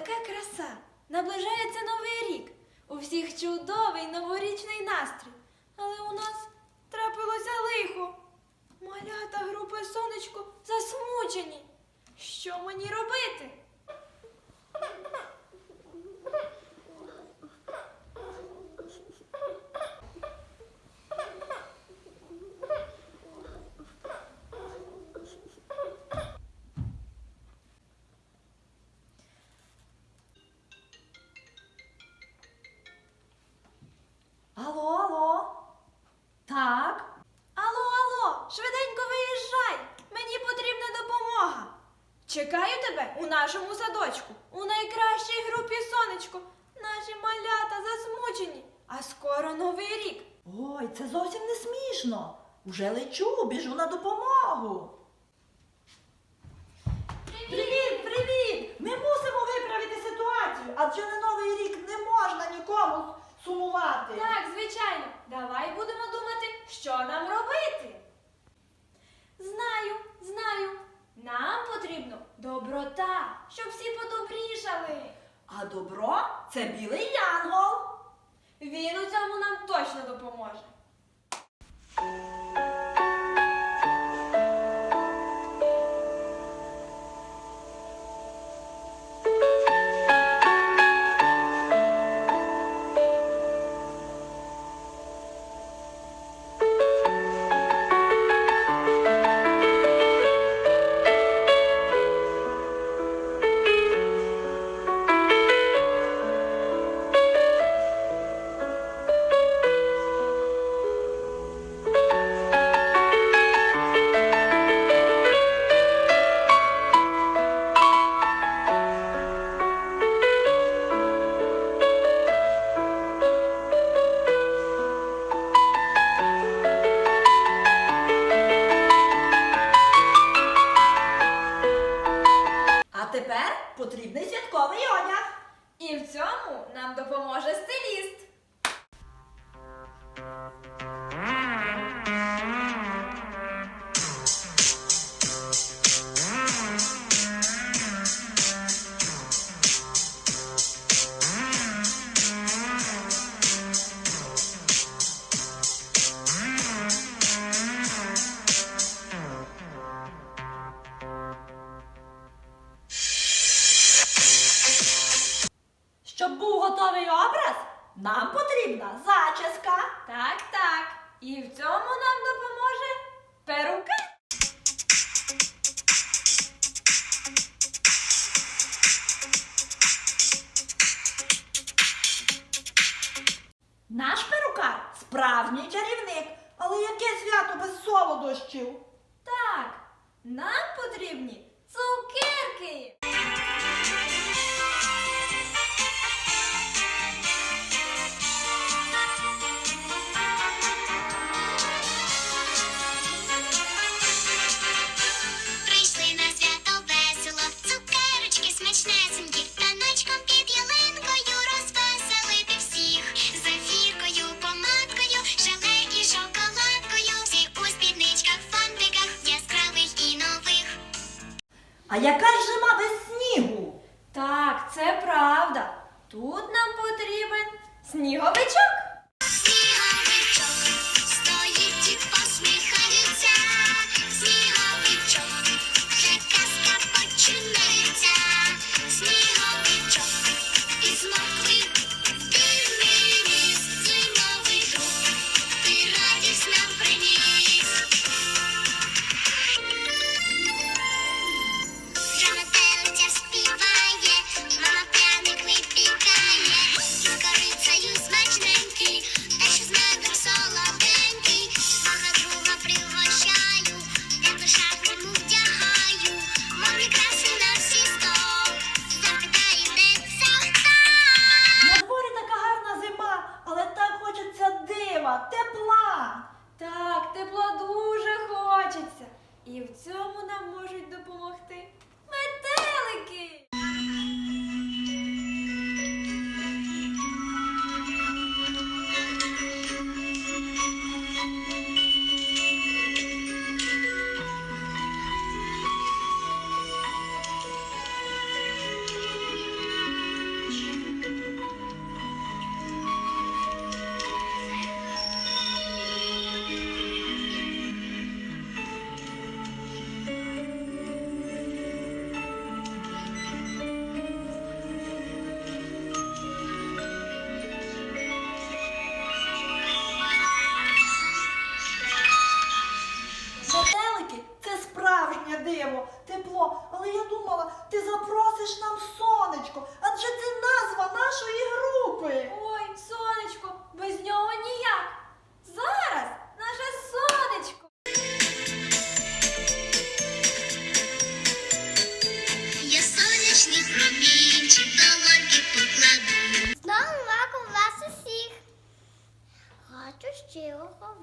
така краса! Наближається новий рік. У всіх чудовий новорічний настрій. Але у нас трапилося лихо. Малята групи сонечко засмучені. Що мені робити? Не. Уже лечу, біжу на допомогу. Привіт, привіт! Ми мусимо виправити ситуацію, адже на новий рік не можна нікому сумувати. Так, звичайно. Давай будемо думати, що нам робити. Знаю, знаю. Нам потрібно доброта, щоб всі подобрішали. А добро це білий янгол. Він у цьому нам точно допоможе. А солодощів? Так, нам потрібні А яка ж зима без снігу? Так, це правда. Тут нам потрібен сніговичок. в цьому нам можуть допомогти метелики!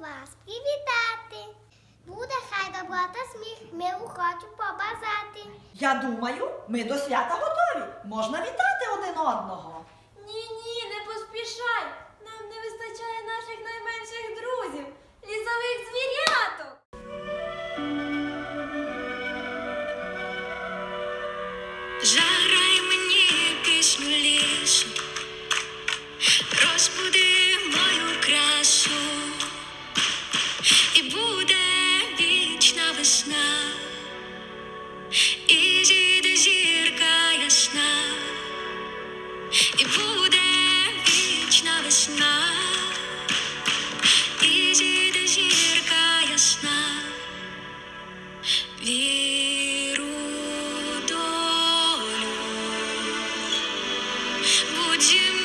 Вас привітати. Буде хай добра та сміх, миру хочу побажати. Я думаю, ми до свята готові. Можна вітати один одного. Ні, ні, не поспішай. Нам не вистачає наших найменших друзів, лісових звіряток. Заграй мені пісню лісу, розбуди 不寂寞。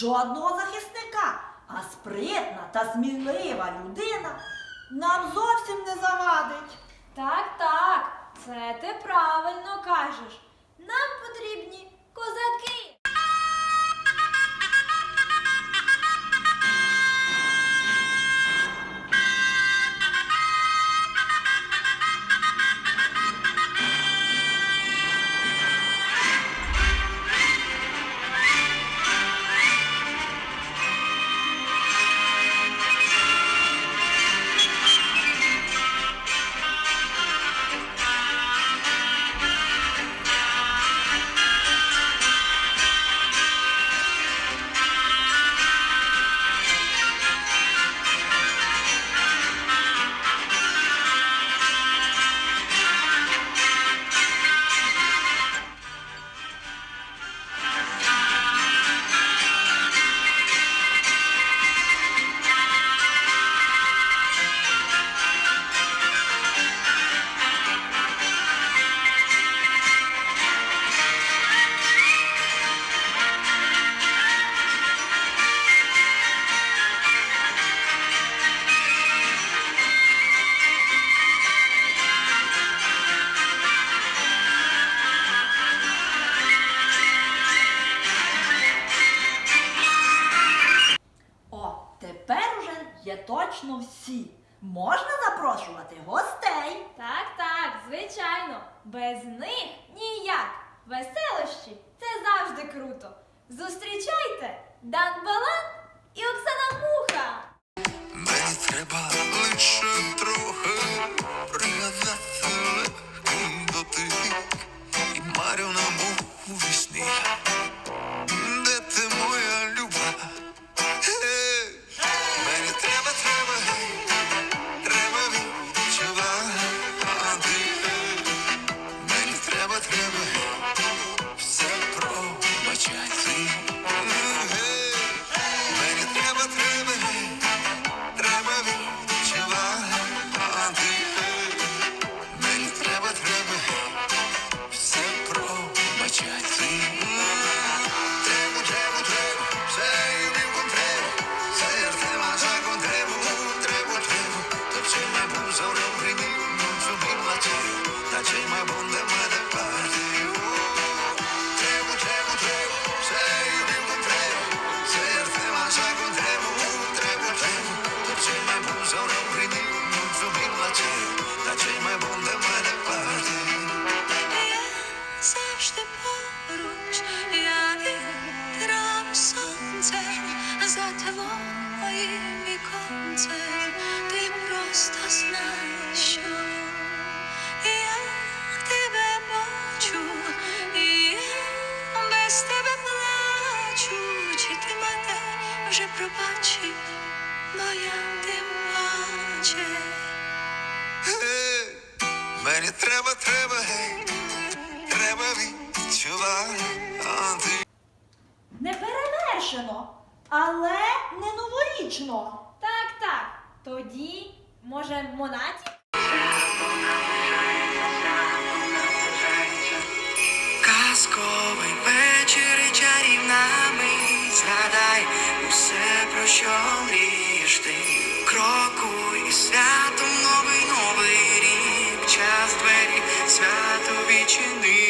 Жодного захисника. А спритна та смілива людина нам зовсім не завадить. Так, так, це ти правильно кажеш. Нам потрібні козаки. Всі. Можна запрошувати гостей. Так, так, звичайно. Без них ніяк. Веселощі це завжди круто. Зустрічайте Дан Балан і Оксана Муха. Не треба лише треба, гей, треба відчувати. Не перевершено, але не новорічно. Так, так. Тоді, може, Монаті? Казковий вечір і чарівна мить Згадай усе, про що мрієш ти Крокуй і святом новий новий рік Час двері свято відчинити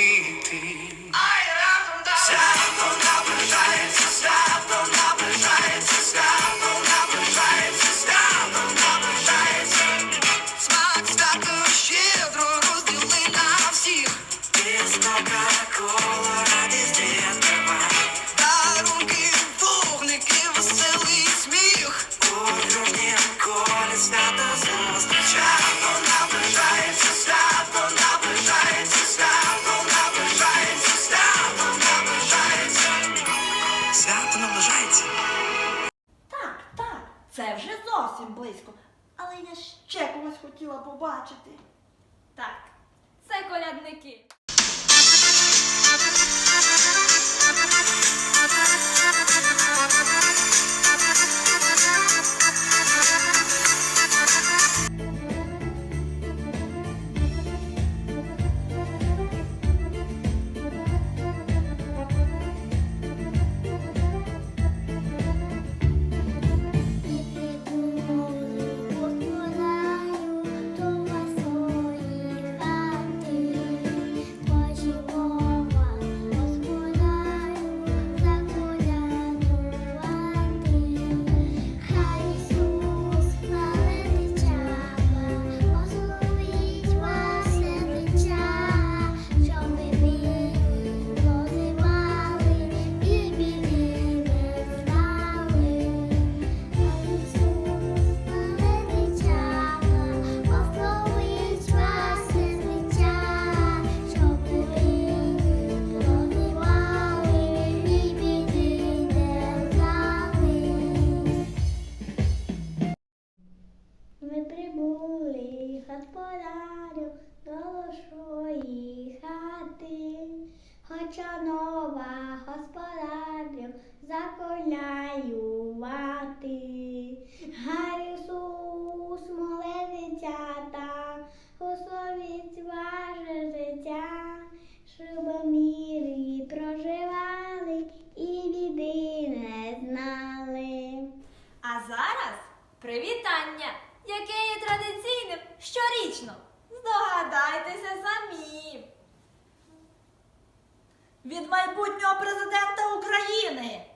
побачити. Так, це колядники. Хоча нова господарю заколяювати. Гай Ісус, моле дитята, условіть ваше життя, щоб мірі проживали і біди не знали. А зараз привітання, яке є традиційним щорічно. Здогадайтеся самі від майбутнього президента України.